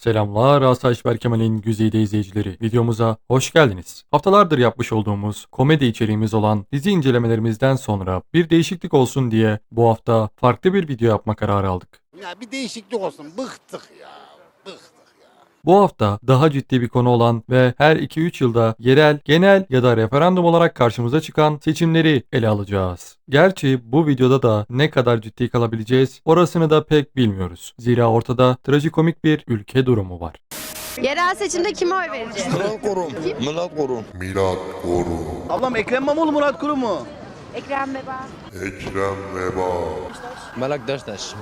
Selamlar Asayiş Berkemal'in güzide izleyicileri. Videomuza hoş geldiniz. Haftalardır yapmış olduğumuz komedi içeriğimiz olan dizi incelemelerimizden sonra bir değişiklik olsun diye bu hafta farklı bir video yapma kararı aldık. Ya bir değişiklik olsun. Bıktık ya. Bu hafta daha ciddi bir konu olan ve her 2-3 yılda yerel, genel ya da referandum olarak karşımıza çıkan seçimleri ele alacağız. Gerçi bu videoda da ne kadar ciddi kalabileceğiz orasını da pek bilmiyoruz. Zira ortada trajikomik bir ülke durumu var. Yerel seçimde kime oy vereceğiz? Kral korum. Murat korum. Milat Koru, Ablam Ekrem İmamoğlu Murat Kurum mu? Ekrem Beba. Ekrem Veba, Melek Deştaş.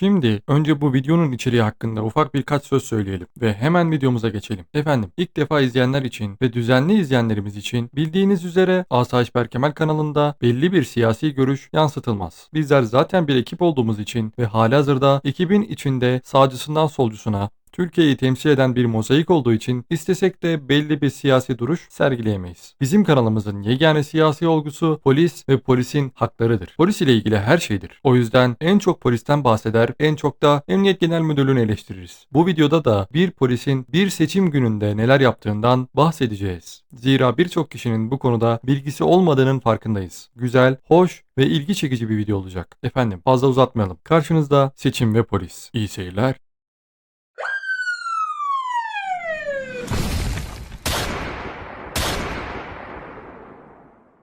Şimdi önce bu videonun içeriği hakkında ufak birkaç söz söyleyelim ve hemen videomuza geçelim. Efendim ilk defa izleyenler için ve düzenli izleyenlerimiz için bildiğiniz üzere Asayiş Berkemal kanalında belli bir siyasi görüş yansıtılmaz. Bizler zaten bir ekip olduğumuz için ve halihazırda ekibin içinde sağcısından solcusuna Türkiye'yi temsil eden bir mozaik olduğu için istesek de belli bir siyasi duruş sergileyemeyiz. Bizim kanalımızın yegane siyasi olgusu polis ve polisin haklarıdır. Polis ile ilgili her şeydir. O yüzden en çok polisten bahseder, en çok da Emniyet Genel Müdürlüğü'nü eleştiririz. Bu videoda da bir polisin bir seçim gününde neler yaptığından bahsedeceğiz. Zira birçok kişinin bu konuda bilgisi olmadığının farkındayız. Güzel, hoş ve ilgi çekici bir video olacak. Efendim fazla uzatmayalım. Karşınızda seçim ve polis. İyi seyirler.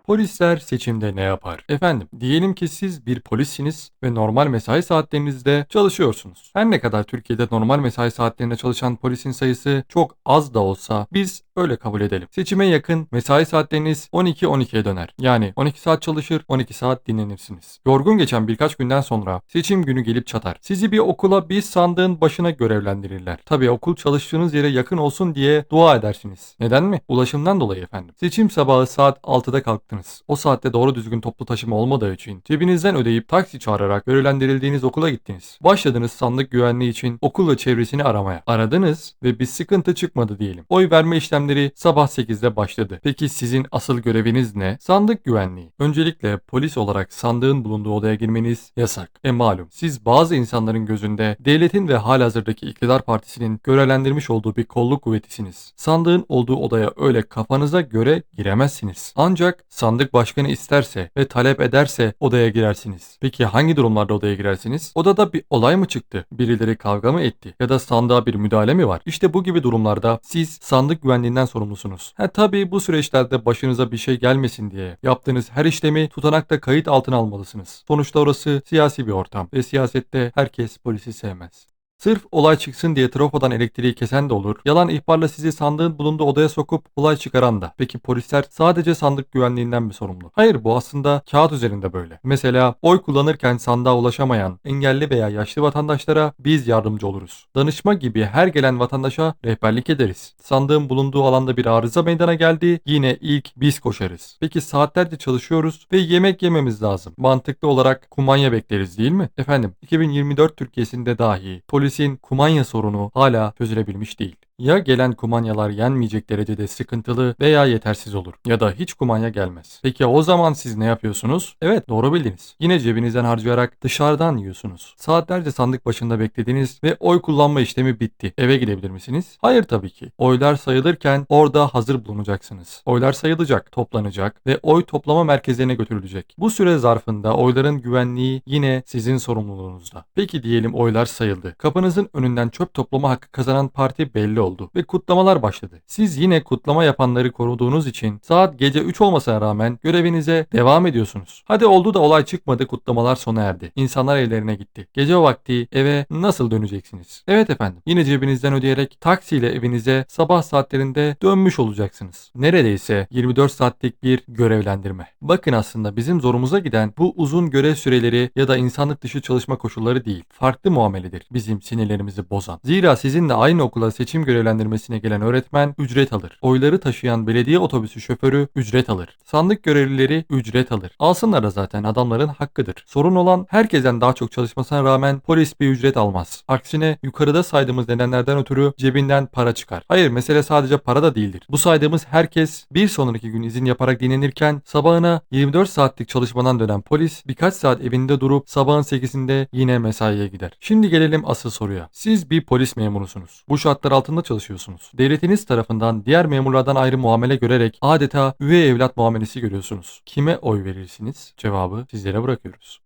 Polisler seçimde ne yapar? Efendim, diyelim ki siz bir polissiniz ve normal mesai saatlerinizde çalışıyorsunuz. Her ne kadar Türkiye'de normal mesai saatlerinde çalışan polisin sayısı çok az da olsa biz öyle kabul edelim. Seçime yakın mesai saatleriniz 12-12'ye döner. Yani 12 saat çalışır, 12 saat dinlenirsiniz. Yorgun geçen birkaç günden sonra seçim günü gelip çatar. Sizi bir okula bir sandığın başına görevlendirirler. Tabii okul çalıştığınız yere yakın olsun diye dua edersiniz. Neden mi? Ulaşımdan dolayı efendim. Seçim sabahı saat 6'da kalktınız. O saatte doğru düzgün toplu taşıma olmadığı için cebinizden ödeyip taksi çağırarak görevlendirildiğiniz okula gittiniz. Başladınız sandık güvenliği için okul ve çevresini aramaya. Aradınız ve bir sıkıntı çıkmadı diyelim. Oy verme işlemleri sabah 8'de başladı. Peki sizin asıl göreviniz ne? Sandık güvenliği. Öncelikle polis olarak sandığın bulunduğu odaya girmeniz yasak. E malum siz bazı insanların gözünde devletin ve halihazırdaki iktidar partisinin görevlendirmiş olduğu bir kolluk kuvvetisiniz. Sandığın olduğu odaya öyle kafanıza göre giremezsiniz. Ancak sandık başkanı isterse ve talep ederse odaya girersiniz. Peki hangi durumlarda odaya girersiniz? Odada bir olay mı çıktı? Birileri kavga mı etti? Ya da sandığa bir müdahale mi var? İşte bu gibi durumlarda siz sandık güvenliğinden sorumlusunuz. Ha tabii bu süreçlerde başınıza bir şey gelmesin diye yaptığınız her işlemi tutanakta kayıt altına almalısınız. Sonuçta orası siyasi bir ortam ve siyasette herkes polisi sevmez. Sırf olay çıksın diye trafodan elektriği kesen de olur. Yalan ihbarla sizi sandığın bulunduğu odaya sokup olay çıkaran da. Peki polisler sadece sandık güvenliğinden mi sorumlu? Hayır bu aslında kağıt üzerinde böyle. Mesela oy kullanırken sandığa ulaşamayan engelli veya yaşlı vatandaşlara biz yardımcı oluruz. Danışma gibi her gelen vatandaşa rehberlik ederiz. Sandığın bulunduğu alanda bir arıza meydana geldi yine ilk biz koşarız. Peki saatlerce çalışıyoruz ve yemek yememiz lazım. Mantıklı olarak kumanya bekleriz değil mi? Efendim 2024 Türkiye'sinde dahi polisin kumanya sorunu hala çözülebilmiş değil. Ya gelen kumanyalar yenmeyecek derecede sıkıntılı veya yetersiz olur ya da hiç kumanya gelmez. Peki o zaman siz ne yapıyorsunuz? Evet doğru bildiniz. Yine cebinizden harcayarak dışarıdan yiyorsunuz. Saatlerce sandık başında beklediniz ve oy kullanma işlemi bitti. Eve gidebilir misiniz? Hayır tabii ki. Oylar sayılırken orada hazır bulunacaksınız. Oylar sayılacak, toplanacak ve oy toplama merkezlerine götürülecek. Bu süre zarfında oyların güvenliği yine sizin sorumluluğunuzda. Peki diyelim oylar sayıldı. Kapınızın önünden çöp toplama hakkı kazanan parti belli oldu ve kutlamalar başladı. Siz yine kutlama yapanları koruduğunuz için saat gece 3 olmasına rağmen görevinize devam ediyorsunuz. Hadi oldu da olay çıkmadı kutlamalar sona erdi. İnsanlar evlerine gitti. Gece vakti eve nasıl döneceksiniz? Evet efendim yine cebinizden ödeyerek taksiyle evinize sabah saatlerinde dönmüş olacaksınız. Neredeyse 24 saatlik bir görevlendirme. Bakın aslında bizim zorumuza giden bu uzun görev süreleri ya da insanlık dışı çalışma koşulları değil. Farklı muameledir bizim sinirlerimizi bozan. Zira sizinle aynı okula seçim görevi görevlendirmesine gelen öğretmen ücret alır. Oyları taşıyan belediye otobüsü şoförü ücret alır. Sandık görevlileri ücret alır. Alsınlar da zaten adamların hakkıdır. Sorun olan herkesten daha çok çalışmasına rağmen polis bir ücret almaz. Aksine yukarıda saydığımız nedenlerden ötürü cebinden para çıkar. Hayır mesele sadece para da değildir. Bu saydığımız herkes bir sonraki gün izin yaparak dinlenirken sabahına 24 saatlik çalışmadan dönen polis birkaç saat evinde durup sabahın 8'inde yine mesaiye gider. Şimdi gelelim asıl soruya. Siz bir polis memurusunuz. Bu şartlar altında çalışıyorsunuz. Devletiniz tarafından diğer memurlardan ayrı muamele görerek adeta üvey evlat muamelesi görüyorsunuz. Kime oy verirsiniz? Cevabı sizlere bırakıyoruz.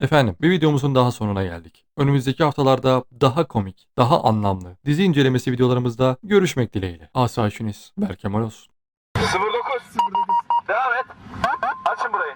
Efendim bir videomuzun daha sonuna geldik. Önümüzdeki haftalarda daha komik, daha anlamlı dizi incelemesi videolarımızda görüşmek dileğiyle. Asayişiniz Berkemal olsun. 09. Devam et. Açın burayı.